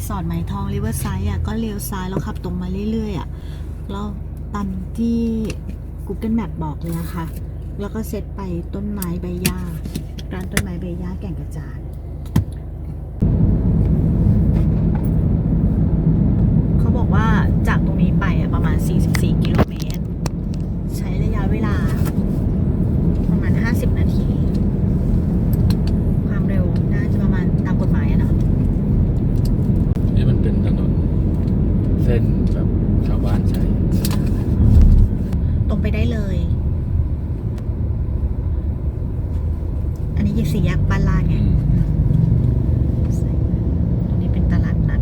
รีสอร์ทไหมทองริเวอร์ไซด์อะก็เลี้ยวซ้ายแล้วขับตรงมาเรื่อยๆอะแล้วตามที่ Google Map บอกเลยนะคะ แล้วก็เซตไปต้นไม้ใบหญ้าร้านต้นไม้ใบหญ้าแก่งกระจาน เขาบอกว่าจากตรงนี้ไปอะประมาณ 44 กิโลเมตร ใช้ระยะเวลา ประมาณ 50 นาที ความเร็วน่าจะประมาณตามกฎหมายอะเนาะ นี่มันเป็นถนนเส้นแบบชาวบ้านใช้ ตรงไปได้เลย อันนี้ยังสี่แยกบ้านลาดไง อืม ตรงนี้เป็นตลาดนัด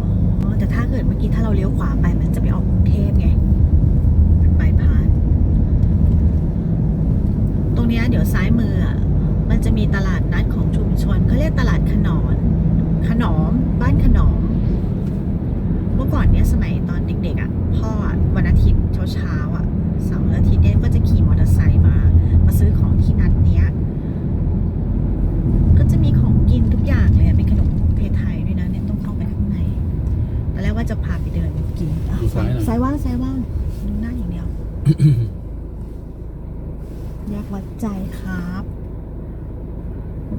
อ๋อ แต่ถ้าเกิดเมื่อกี้ถ้าเราเลี้ยวขวาไปมันจะไปออกกรุงเทพไงเป็นบายพาสตรงเนี้ยเดี๋ยวซ้ายมืออะ มันจะมีตลาดนัดของชุมชนเขาเรียกตลาดขนอน ขนอม บ้านขนอม เมื่อก่อนเนี้ยสมัยตอนเด็กๆอะ พ่ออะวันอาทิตย์เช้าๆอะเสาร์และอาทิตย์เนี่ยก็จะขี่มอเตอร์ไซค์มา มาซื้อของที่นัดเนี้ย ก็จะมีของกินทุกอย่างเลยอะเป็นขนมเพไทยด้วยนะเนี่ยต้องเข้าไปข้างในตอนแรกว่าจะพาไปเดินกินอะ ดูซ้ายหน่อย ซ้ายว่างซ้ายว่างดูหน้าอย่างเดียว แยกวัดใจครับ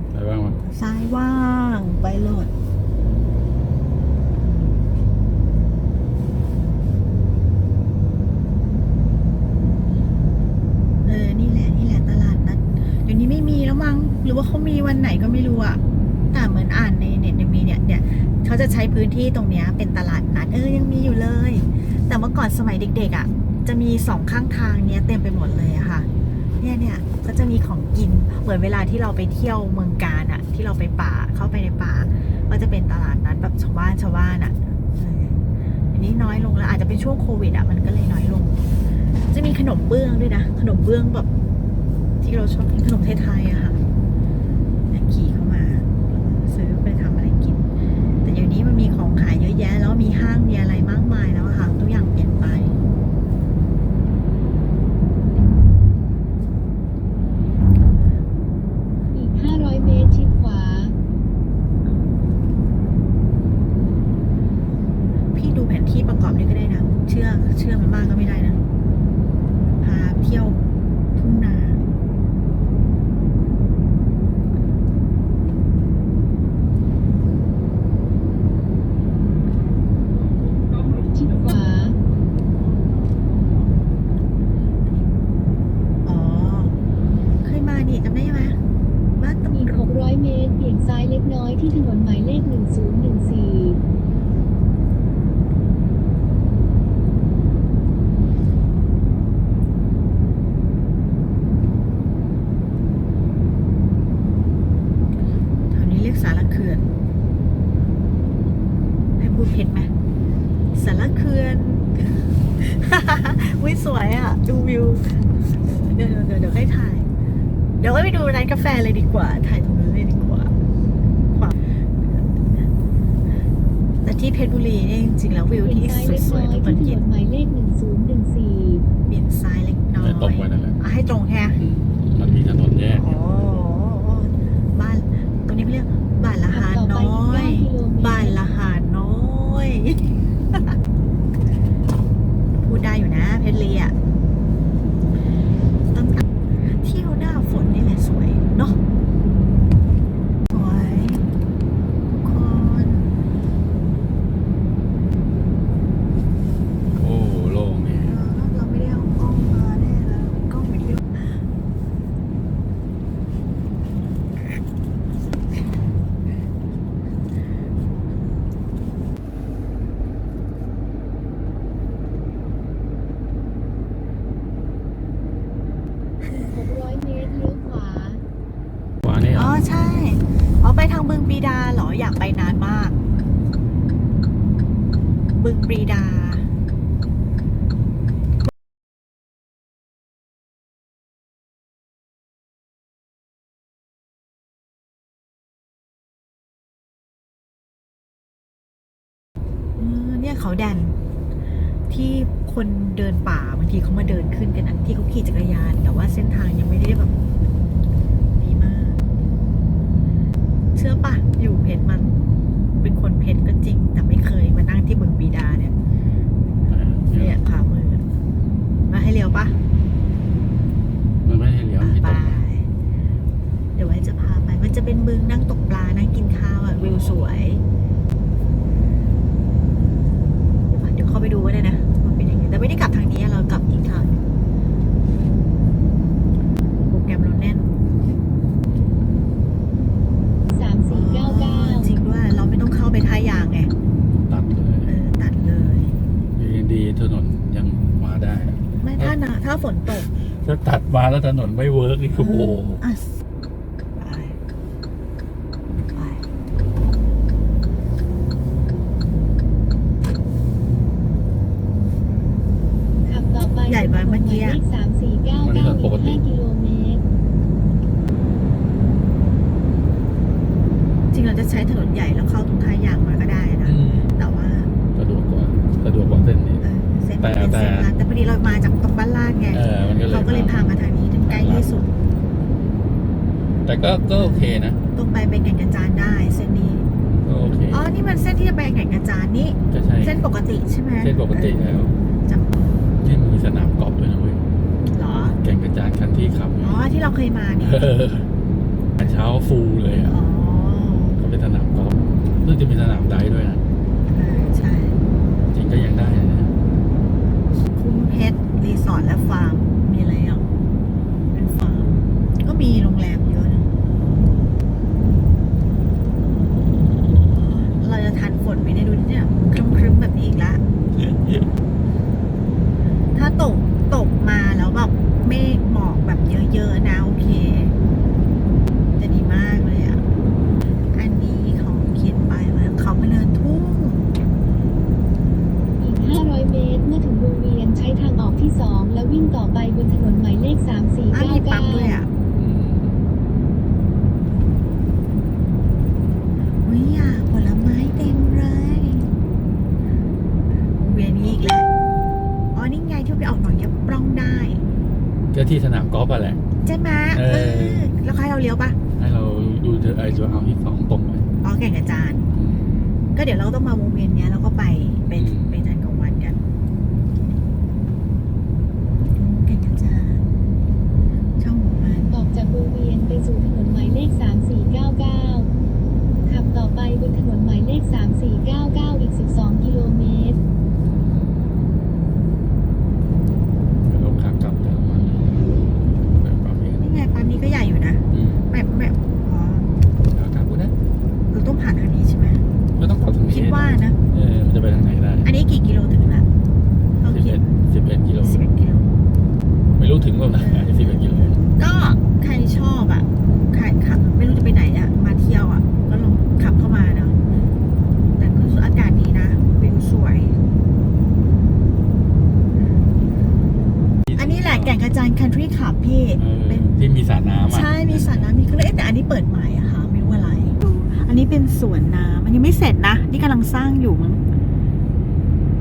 ใช่บ้างมั้ยซ้ายว่างไปโหลดเออ นี่แหละ นี่แหละตลาดนัดเดี๋ยวนี้ไม่มีแล้วมั้ง หรือว่าเขามีวันไหนก็ไม่รู้อะแต่เหมือนอ่านในเน็ตยังมีเนี่ยเนี่ยเขาจะใช้พื้นที่ตรงเนี้ยเป็นตลาดนัด เออ ยังมีอยู่เลย แต่เมื่อก่อนสมัยเด็กๆอะจะมีสองข้างทางเนี้ยเต็มไปหมดเลยอะค่ะ เนี่ยเนี่ยก็จะมีของกิน เหมือนเวลาที่เราไปเที่ยวเมืองการอะที่เราไปป่าเข้าไปในป่า ก็จะเป็นตลาดนัดแบบชาวบ้านชาวบ้านอะอันนี้น้อยลงแล้วอาจจะเป็นช่วงโควิดอะมันก็เลยน้อยลง จะมีขนมเบื้องด้วยนะ ขนมเบื้องแบบ ที่เราชอบกินขนมไทยๆอะค่ะขี่เข้ามา ซื้อไปทำอะไรกิน แต่เดี๋ยวนี้มันมีของขายเยอะแยะ แล้วมีห้างมีอะไรมากมายแล้วอะค่ะทุกอย่างเปลี่ยนไป อีก 500 เมตรชิดขวา พี่ดูแผนที่ประกอบด้วยก็ได้นะ เชื่อมันมากก็ไม่ได้นะ พาเที่ยวทุ่งนา ชิดขวา อ๋อ เคยมานี่จำได้ไหมบ้านตำ อีก รุ 600 เมตร เบี่ยงซ้ายเล็กน้อยที่ถนนหมายเลข 1014 แถวนี้เรียกสารเขื่อน ให้พูดเผ็ดไหมสารเขื่อน วิสวยอะ ดูวิว เดี๋ยวเดี๋ยวเดี๋ยวให้ถ่าย เดี๋ยวไปดูร้านกาแฟเลยดีกว่า ถ่ายตรงนั้นเลยดีกว่าขวาแต่ที่เพชรบุรีเนี่ยจริงๆแล้ววิวเบี่ยงที่ซ้ายเล็กสน้วยอยๆตอนที่ถเย็นนนหมายเลข1014เบี่ยงซ้ายเล็กน้อยให้ตรงไปนั่นแหละอะให้ตรงแค่มันมีถนนแยกอ๋อบ้านตรงนี้เขาเรียกบ้านละหาดน้อย บ้านละหาดน้อยพูดได้อยู่นะเพชรลีอะตั้งแต่เที่ยวหน้าฝนนี่แหละสวย เปรีดาเนี่ยเขาแดน ที่คนเดินป่าบางทีเขามาเดินขึ้นกันนะที่เขาขี่จักรยาน แต่ว่าเส้นทางยังไม่ได้แบบดีมาก เชื่อปะอยู่เพชรมัน เป็นคนเพชรก็จริง ที่เมืองปีดาเนี่ยเนี่ยขวามือมาให้เลี้ยวปะมันไม่ให้เลี้ยวไปเดี๋ยวไว้จะพาไป มันจะเป็นเมืองนั่งตกปลา นั่งกินข้าวอะวิวสวยเดี๋ยวเข้าไปดูก็ได้นะมันเป็นยังไงแต่ไม่ได้กลับ มาแล้วถนนไม่เวิร์กนี่คือโอ้โหอะไปไปขับต่อไปใหญ่กว่าเมื่อกี้เลอะขสามสี่เก้าเก้าอีกห้ากิโลเมตร จริงเราจะใช้ถนน แต่ก็ก็โอเคนะ ตรงไปไปแก่งกระจานได้เส้นนี้ ก็โอเค อ๋อ นี่มันเส้นที่จะไปแก่งกระจานนี่ จะใช่เส้นปกติใช่ไหมเส้นปกติแล้วจำที่มีสนามกอล์ฟด้วยนะเว้ยเหรอ แก่งกระจานคันที่ขับ อ๋อ ที่เราเคยมานี่เออเช้าฟูลเลยอะอ๋อก็เป็นสนามกอล์ฟซึ่งจะมีสนามไดฟ์ด้วยนะ เออใช่ จริงก็ยังได้นะ คุ้มเพชร รีสอร์ทและฟาร์ม มีอะไรอะ เป็นฟาร์ม ก็มีโรงแรมเยอะนะ เราจะทันฝนไหมเนี่ยดูดิเนี่ยครึ้มๆแบบนี้อีกละ ถ้าตกตกมาแล้วแบบเมฆหมอกแบบเยอะๆนะโอเค จะดีมากเลยอะ อันนี้เขาเขียนป้ายไว้เขาพะเนินทุ่ง อีก 500 เมตร เมื่อถึงวงเวียนใช้ทางออกที่ 2 แล้ววิ่ง ต่อไปบนถนนหมายเลขอ้าวมีปั๊มด้วย3499อะอืมวิอะผลไม้เต็มเลยวงเวียนนี้อีกแล้ว อ๋อ นี่ไงที่ไปออกหนองยับปล้องได้ ก็ที่สนามกอล์ฟอะแหละ ใช่ไหม เอ เอ อ อ แล้วใครเราเลี้ยวปะ ให้เราดูเธอไอ้จะเอาที่สองตรงไป อ๋อแก่งกระจาน ก็เดี๋ยวเราต้องมาวงเวียนเนี้ยแล้วก็ไปไป อืม ไปทานกลางวันกันแก่งกระจานช่องหมู่บ้าน ออกจากวงเวียนไปสู่ถนนหมายเลข 3499 ขับต่อไปบนถนนหมายเลข 3499 อีก 12 กิโลเมตร แล้วก็ขากลับแต่ละวันแบบปั๊มเอง นี่ไงปั๊มนี้ก็ใหญ่อยู่นะ อืม แบบแบบอ๋อ ขากลับก็ได้ เราต้องผ่านทางนี้ใช่ไหม ไม่ต้องกลับทางนี้ คิดว่านะ เออมันจะไปทางไหนได้ อันนี้กี่กิโลถึงละเรา สิบ คิ เอ็ ด ดสิบเอ็ดกิโล สิบเอ็ดกิโล ไม่รู้ถึงเปล่านะสิบเอ็ดกิโล ก็ใครชอบอะใครขับไม่รู้จะไปไหนอะ มาเที่ยวอะ ก็ลองขับเข้ามาเนาะแต่ก็อากาศดีนะวิวสวย อันนี้แหละแก่งกระจานคันทรีขับพี่ เออ เป็น ที่มีสระน้ำอะ ใช่ มีสระน้ำมีเครื่องเล่นแต่อันนี้เปิดใหม่อะค่ะ ไม่รู้อะไร อันนี้เป็นสวนน้ำมันยังไม่เสร็จนะ นี่กำลังสร้างอยู่มั้ง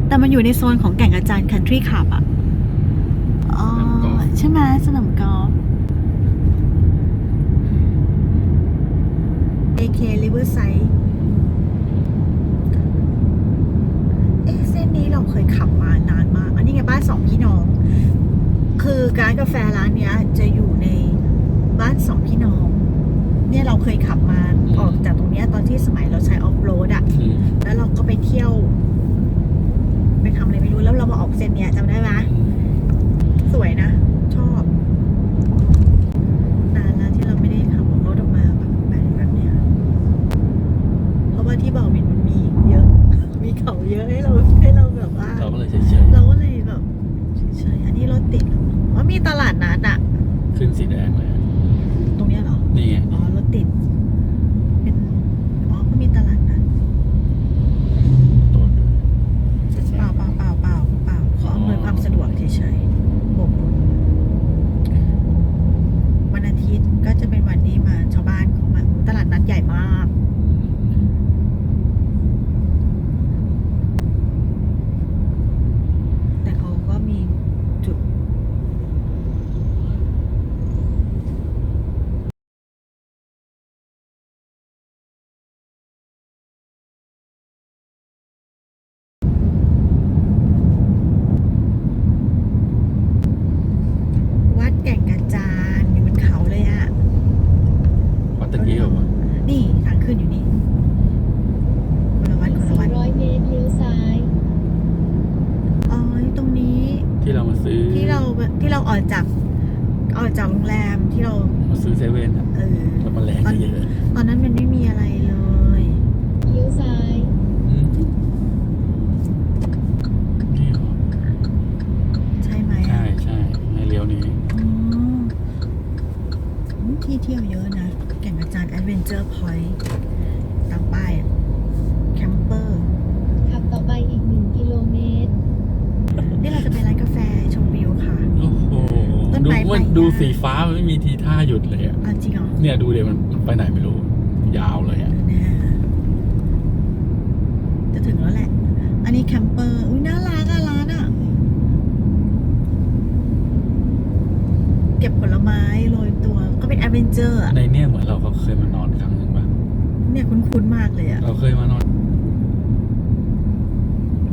แต่ มันอยู่ในโซนของแก่งกระจานคันทรีขับอะอ๋อ ใช่ไหมสนามกอล์ฟ AK Riverside เอ๊ะเส้นนี้เราเคยขับมานานมาก อันนี้ไงบ้านสองพี่น้อง คือร้านกาแฟร้านเนี้ย จะอยู่ในบ้านสองพี่น้อง เนี่ยเราเคยขับมาออกจากตรงเนี้ยตอนที่สมัยเราใช้ออฟโรดอะอืมแล้วเราก็ไปเที่ยว ไปทำอะไรไม่รู้แล้วเรามาออกเส้นเนี้ยจำได้ไหมสวยนะ ชอบนานแล้วที่เราไม่ได้ขับรถออกมาแบบแบบแบบเนี้ยเพราะว่าที่บ่อวินมันมีเยอะ มีเขาเยอะให้เราให้เราแบบว่า เราก็เลยเฉยเราก็เลยแบบเฉยๆอันนี้รถติดเหรอว่ามีตลาดนัดอะๆขึ้นสีแดงเลยตรงเนี้ยเหรอ นี่ไง อ๋อรถติด เป็น อ๋อก็มีตลาดนัด ตัวด้วย เปล่าเปล่าเปล่าเปล่าเปล่าขออำนวยความสะดวกเฉยๆโบกรถ อกจากโรงแรมที่เรามาซื้อเซเว่นอะเออแล้วมาแรงเยอะตอนนั้นมันไม่มีอะไรเลยเลี้ยวซ้ายๆอืมนี่เหรอใช่ไหมใช่ใช่ในเลี้ยวนี้อ๋ออืมที่เที่ยวเยอะนะ แก่งกระจานแอดเวนเจอร์พอยต์ตามป้ายอะแคมเปอร์ ขับต่อไปอีก 1 กิโลเมตร นี่เราจะไปร้านกาแฟชมวิวค่ะ โอ้โห ต้น ดู ไม้มันใบหญ้าดูสีฟ้ามันไม่มีทีท่าหยุดเลยอะอะจริงเหรอเนี่ยดูเดี๋ยวมันไปไหนไม่รู้ ยาวเลยอะแน่จะถึงแล้วแหละ อันนี้แคมเปอร์อุ้ยน่ารักอะร้านอะเก็บผลไม้โรยตัว ก็เป็นแอดเวนเจอร์อะในเนี่ยเหมือนเราก็เคยมานอนครั้งหนึ่งป่ะเนี่ยคุ้นๆมากเลยอะเราเคยมานอน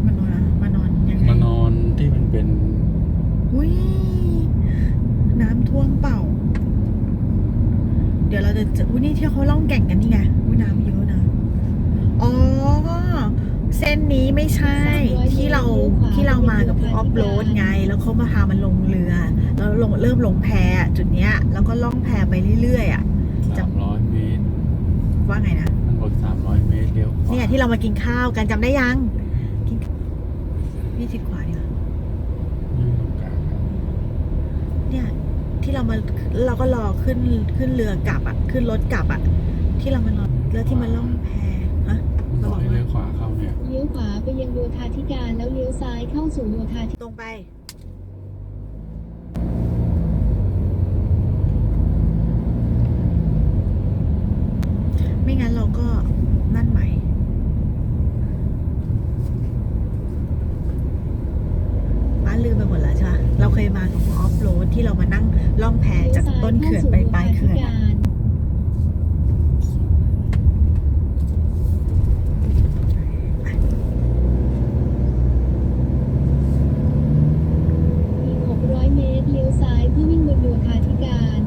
มานอนอะมานอนยังไง มานอนที่มันเป็น อุ้ยน้ำท่วมเปล่า เดี๋ยวเรา จะเจออุ้ยนี่ที่เขาล่องแก่งกันนี่ไงอุ้ยน้ำเยอะนะ อ๋อ เส้นนี้ไม่ใช่ที่เราที่เรามากับพวกออฟโรดไง แล้วเขามาพามันลงเรือ แล้วลงเริ่มลงแพอะจุดเนี้ย แล้วก็ล่องแพไปเรื่อยๆอะจำ300เมตรว่าไงนะทั้งหมด300เมตรเลี้ยวขวาเนี่ยที่เรามากินข้าวกันจำได้ยังกินนี่ทิศขวาดีกว่า อยู่ตรงกลางครับ เนี่ย ที่เรามาเราก็รอขึ้นขึ้นเรือกลับอะ ขึ้นรถกลับอะ ที่เรามานอนแล้วที่มาล่องแพฮะมันบอกให้เลี้ยวขวาเข้าเนี่ย เลี้ยวขวาไปยังโยธาธิการแล้วเลี้ยวซ้ายเข้าสู่โยธาธิตรงไป ไม่งั้นเราก็นั่นใหม่ บ้านลืมไปหมดแล้วใช่ปะเราเคยมากับออฟโรดที่เรามานั่งล่องแพ เลี้ยว จาก ซ้าย ต้นเขื่อนไปปลายธิ เขื่อน กา อะ ร อีก 600 เมตร เลี้ยวซ้ายเพื่อวิ่งบนโยธาธิการ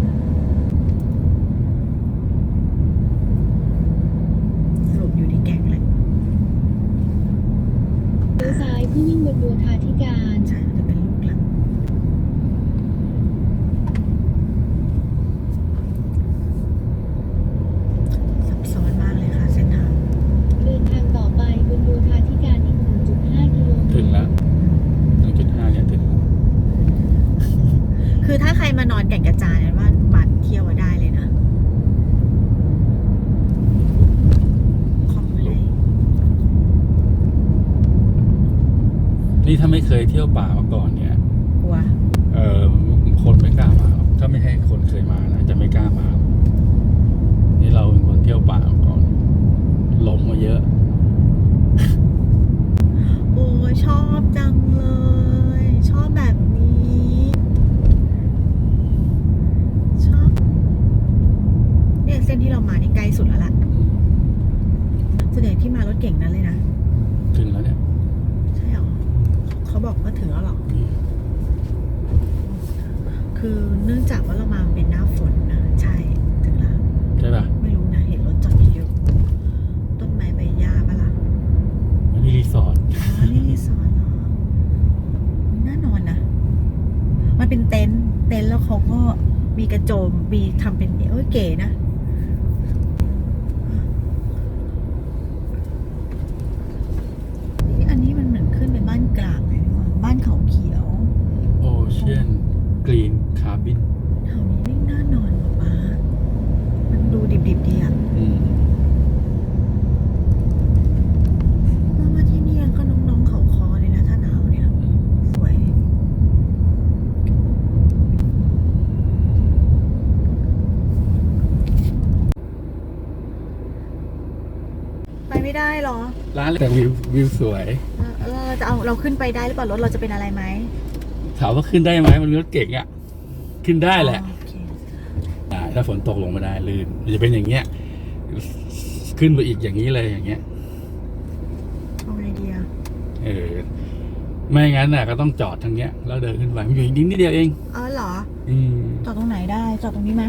สรุปอยู่ที่แก่งเลย เลี้ยวซ้ายเพื่อวิ่งบนโยธาธิการ ใช่มันจะเป็นลูกหลังซับซ้อนมากเลยค่ะเส้นทาง เดินทางต่อไปบนโยธาธิการอีก 1.5 กิโลเมตร ถึงแล้ว1.5เนี่ยถึงแล้ว คือถ้าใครมานอนแก่งกระจานว่ามาเที่ยวอะได้เลยนะคอมเลย นี่ถ้าไม่เคยเที่ยวป่ามาก่อนเนี่ยกลัวเออคนไม่กล้ามาหรอกถ้าไม่ให้คนเคยมานะจะไม่กล้ามา นี่เราเป็นคนเที่ยวป่ามาก่อน หลงมาเยอะ โอ้ยชอบจังเลย ชอบแบบนี้ ชอบ เนี่ยเส้นที่เรามานี่ใกล้สุดแล้วล่ะส่วนใหญ่ที่มารถเก่งนั้นเลยนะ ถึงแล้วเนี่ยใช่หรอเขา บอกว่าถึงแล้วหรอนี่คือเนื่องจากว่าเรามาเป็นหน้าฝนนะใช่ถึงแล้วใช่ป่ะไม่รู้นะเห็นรถจอดเยอะต้นไม้ใบหญ้าปะล่ะอันนี้รีสอร์ทอ๋อนี่รีสอร์ทเหรอน่านอนนะมันเป็นเต็นท์เต็นท์แล้วเขาก็มีกระโจมมีทำเป็นเอ้ยเก๋นะ นี่อันนี้มันเหมือนขึ้นไปบ้านกลางเลยนี่หว่าบ้านเขาเขียว โอเชียนกรีนคาร์บินแถวนี้ไม่น่านอนหรอป้ามันดูดิบๆดีอะอืมมามาที่นี่ก็น้องๆเขาคอเลยนะถ้าหนาวเนี่ย สวย ไปไม่ได้เหรอ ร้านแต่วิววิวสวย เออเราจะเอาเราขึ้นไปได้หรือเปล่ารถเราจะเป็นอะไรไหม ถามว่าขึ้นได้ไหมมันรถเก่งอะขึ้นได้แหละอ๋อโอเคได้ถ้าฝนตกลงไม่ได้ลื่นมันจะเป็นอย่างเงี้ย ขึ้นไปอีกอย่างนี้เลยอย่างเงี้ยเอาไอเดียเออไม่งั้นน่ะก็ต้องจอดทางเนี้ยแล้วเดินขึ้นไปมันอยู่อีกนิดนิดเดียวเองเออเหรอ อืมจอดตรงไหนได้จอดตรงนี้ไหม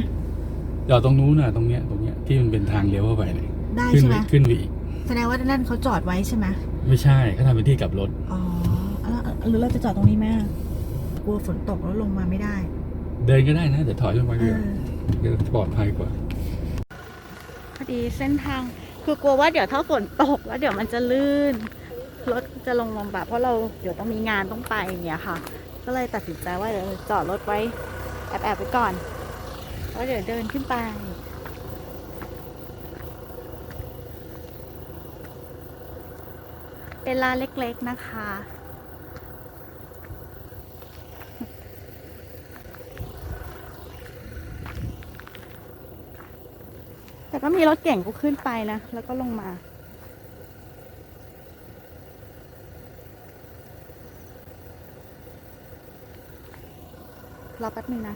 จอดตรงนู้นน่ะตรงเนี้ยตรงเนี้ยที่มันเป็นทางเลี้ยวเข้าไปเนี่ยได้ขึ้นใช่ไปไหมขึ้นไปอีกแสดงว่านั่นเขาจอดไว้ใช่ไหมไม่ใช่เขาทำเป็นที่กลับรถอ๋อแล้วหรือเราจะจอดตรงนี้ไหม กลัวฝนตกแล้วลงมาไม่ได้ เดินก็ได้นะเดี๋ยวถอยลงมาเอดีกว่าอจะปลอดภัยกว่า พอดีเส้นทางคือกลัวว่าเดี๋ยวถ้าฝนตกแล้วเดี๋ยวมันจะลื่นรถจะลงลำบากเพราะเราเดี๋ยวต้องมีงานต้องไปอย่างเงี้ยค่ะ ก็เลยตัดสินใจว่าเดี๋ยวจอดรถไว้แอบแอบๆไว้ก่อนแล้วเดี๋ยวเดินขึ้นไปเป็นร้านเล็กๆนะคะ แต่ก็มีรถเก่งกูขึ้นไปนะ แล้วก็ลงมา รอแป๊บนึงนะ